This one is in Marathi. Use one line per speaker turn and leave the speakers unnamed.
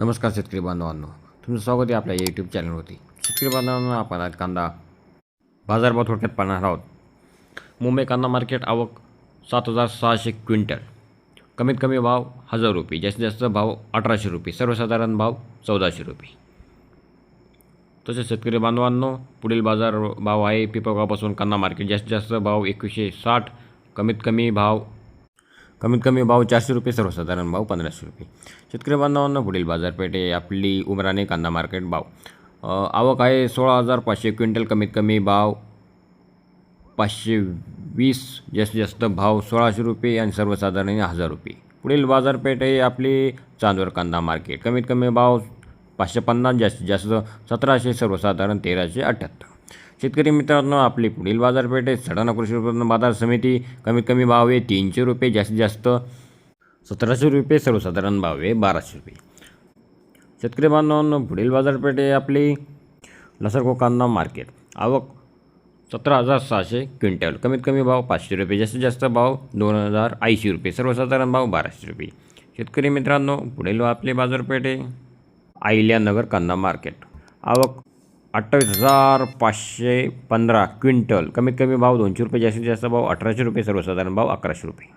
नमस्कार शेतकरी बांधवांनो. तुमचं स्वागत आहे आपल्या यूट्यूब चॅनलवरती शेतकरी बांधवांनो आपण आज कांदा बाजारभाव थोडक्यात पाहणार आहोत. मुंबई कांदा मार्केट आवक सात हजार सहाशे क्विंटल. कमीत कमी भाव हजार रुपये जास्तीत जास्त भाव अठराशे रुपये सर्वसाधारण भाव चौदाशे रुपये. तसेच शेतकरी बांधवांनो पुढील बाजार भाव आहे पिपळगावपासून कांदा मार्केट जास्तीत जास्त भाव एकवीसशे साठ कमीत कमी भाव कमीत कमी भाव चारशे रुपये सर्वसाधारण भाव पंधराशे रुपये. शेतकरी बांधवांना पुढील बाजारपेठ आहे आपली उमराने कांदा मार्केट भाव. आवक आहे सोळा हजार पाचशे क्विंटल कमीत कमी भाव पाचशे वीस जास्तीत जास्त भाव सोळाशे रुपये आणि सर्वसाधारण हजार रुपये. पुढील बाजारपेठ आहे आपली चांदूर कांदा मार्केट. कमीत कमी भाव पाचशे पन्नास जास्तीत जास्त सतराशे सर्वसाधारण तेराशे अठ्ठ्याहत्तर शेतकरी मित्रांनो आपली पुढील बाजारपेठ आहे. सडाणा कृषी उत्पन्न बाजार समिती. कमीत कमी भाव आहे तीनशे रुपये जास्तीत जास्त सतराशे रुपये सर्वसाधारण भाव आहे बाराशे रुपये. शेतकरी बांधवांनो पुढील बाजारपेठ आहे आपली लसरको कांदा मार्केट. आवक सतरा हजार सहाशे क्विंटल. कमीत कमी भाव पाचशे रुपये जास्तीत जास्त भाव दोन हजार ऐंशी रुपये सर्वसाधारण भाव बाराशे रुपये. शेतकरी मित्रांनो पुढील आपली बाजारपेठ आहे आहिल्यानगर कांदा मार्केट. आवक अठ्ठावीस हजार पाचशे पंधरा क्विंटल. कमीत कमी भाव दोनशे रुपये जास्तीत जास्त भाव अठराशे रुपये सर्वसाधारण भाव अकराशे रुपये.